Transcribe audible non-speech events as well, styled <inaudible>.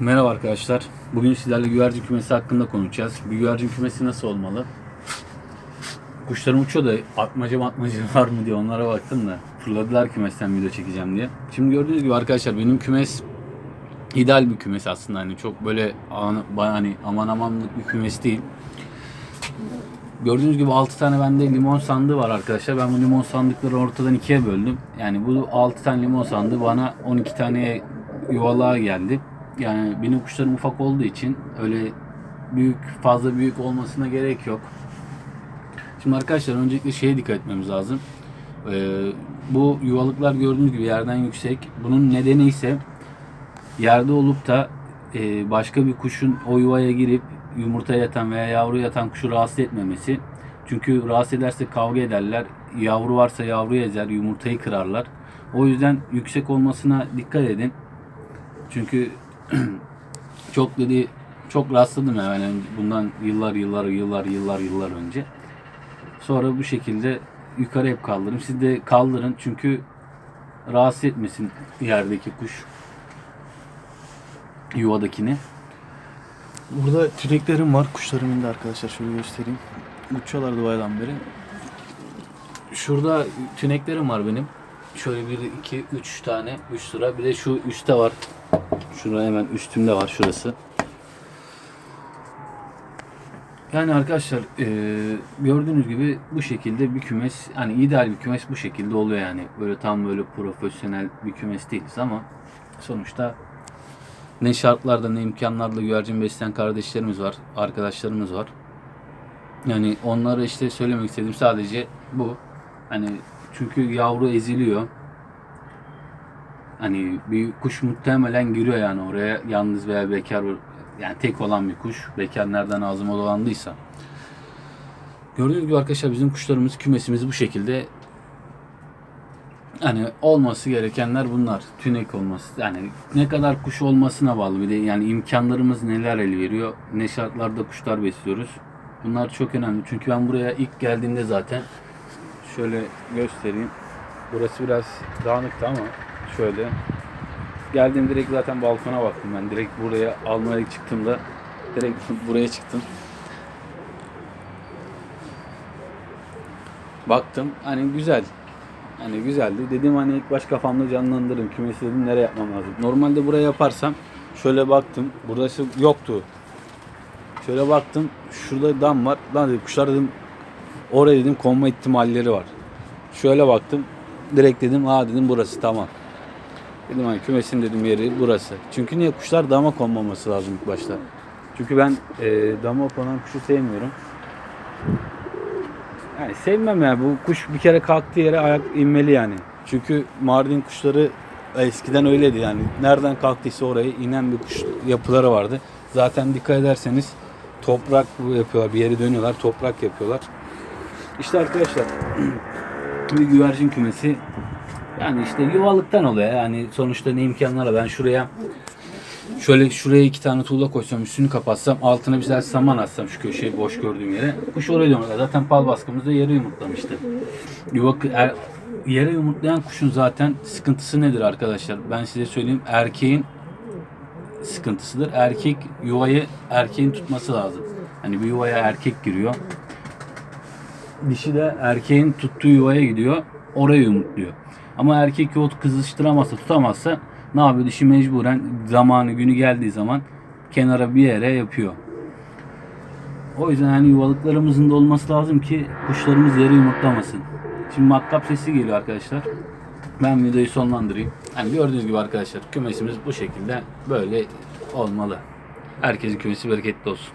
Merhaba arkadaşlar. Bugün sizlerle güvercin kümesi hakkında konuşacağız. Bir güvercin kümesi nasıl olmalı? Kuşlarım uçuyor da atmaca matmaca <laughs> var mı diye onlara baktım da fırladılar kümesten video çekeceğim diye. Şimdi gördüğünüz gibi arkadaşlar benim kümes ideal bir kümes aslında hani çok böyle an, hani aman amanlık bir kümes değil. Gördüğünüz gibi 6 tane bende limon sandığı var arkadaşlar. Ben bu limon sandıkları ortadan ikiye böldüm. Yani bu 6 tane limon sandığı bana 12 tane yuvalığa geldi. Yani benim kuşlarım ufak olduğu için öyle büyük fazla büyük olmasına gerek yok. Şimdi arkadaşlar öncelikle şeye dikkat etmemiz lazım. Ee, bu yuvalıklar gördüğünüz gibi yerden yüksek. Bunun nedeni ise yerde olup da e, başka bir kuşun o yuvaya girip yumurta yatan veya yavru yatan kuşu rahatsız etmemesi. Çünkü rahatsız ederse kavga ederler. Yavru varsa yavru ezer, yumurtayı kırarlar. O yüzden yüksek olmasına dikkat edin. Çünkü çok dedi çok rastladım yani bundan yıllar yıllar yıllar yıllar yıllar önce. Sonra bu şekilde yukarı hep kaldırın. Siz de kaldırın çünkü rahatsız etmesin yerdeki kuş yuvadakini. Burada tüneklerim var. Kuşlarımın da arkadaşlar şöyle göstereyim. Uçuyorlardı baydan beri. Şurada tüneklerim var benim. Şöyle bir, iki, üç tane, üç sıra. Bir de şu üstte var. Şurada hemen üstümde var şurası. Yani arkadaşlar eee, gördüğünüz gibi bu şekilde bir kümes hani ideal bir kümes bu şekilde oluyor yani. Böyle tam böyle profesyonel bir kümes değiliz ama sonuçta ne şartlarda ne imkanlarla güvercin besleyen kardeşlerimiz var, arkadaşlarımız var. Yani onlara işte söylemek istediğim sadece bu. Hani çünkü yavru eziliyor. Hani bir kuş muhtemelen giriyor yani oraya yalnız veya bekar yani tek olan bir kuş. Bekar nereden ağzıma dolandıysa. Gördüğünüz gibi arkadaşlar bizim kuşlarımız kümesimiz bu şekilde hani olması gerekenler bunlar. Tünek olması. Yani ne kadar kuş olmasına bağlı bir de yani imkanlarımız neler el veriyor. Ne şartlarda kuşlar besliyoruz. Bunlar çok önemli. Çünkü ben buraya ilk geldiğimde zaten şöyle göstereyim. Burası biraz dağınıktı ama şöyle geldim direkt zaten balkona baktım ben. Direkt buraya almaya çıktığımda direkt buraya çıktım. Baktım hani güzel. Hani güzeldi. Dedim hani ilk baş kafamda canlandırırım. Kümesi dedim nereye yapmam lazım. Normalde buraya yaparsam şöyle baktım. Burası yoktu. Şöyle baktım. Şurada dam var. Lan dedim kuşlar dedim oraya dedim konma ihtimalleri var. Şöyle baktım. Direkt dedim aa dedim burası tamam. Dedim hani kümesin dedim yeri burası. Çünkü niye kuşlar dama konmaması lazım ilk başta. Çünkü ben e, dama konan kuşu sevmiyorum. Yani sevmem ya. Bu kuş bir kere kalktığı yere ayak inmeli yani. Çünkü Mardin kuşları eskiden öyleydi yani. Nereden kalktıysa oraya inen bir kuş yapıları vardı. Zaten dikkat ederseniz toprak yapıyorlar. Bir yere dönüyorlar. Toprak yapıyorlar. İşte arkadaşlar <clears throat> bir güvercin kümesi yani işte yuvalıktan oluyor. Yani sonuçta ne imkanlarla ben şuraya Şöyle şuraya iki tane tuğla koysam, üstünü kapatsam, altına tane saman atsam şu köşeyi boş gördüğüm yere. Kuş oraya dönüyor. Zaten pal baskımızda yere yumurtlamıştı. Yuva, er, yere yumurtlayan kuşun zaten sıkıntısı nedir arkadaşlar? Ben size söyleyeyim. Erkeğin sıkıntısıdır. Erkek yuvayı erkeğin tutması lazım. Hani bir yuvaya erkek giriyor. Dişi de erkeğin tuttuğu yuvaya gidiyor. Oraya yumurtluyor. Ama erkek yuva kızıştıramazsa, tutamazsa ne yapıyor? Dişi mecburen zamanı günü geldiği zaman kenara bir yere yapıyor. O yüzden hani yuvalıklarımızın da olması lazım ki kuşlarımız yere yumurtlamasın. Şimdi matkap sesi geliyor arkadaşlar. Ben videoyu sonlandırayım. Hani gördüğünüz gibi arkadaşlar kümesimiz bu şekilde böyle olmalı. Herkesin kümesi bereketli olsun.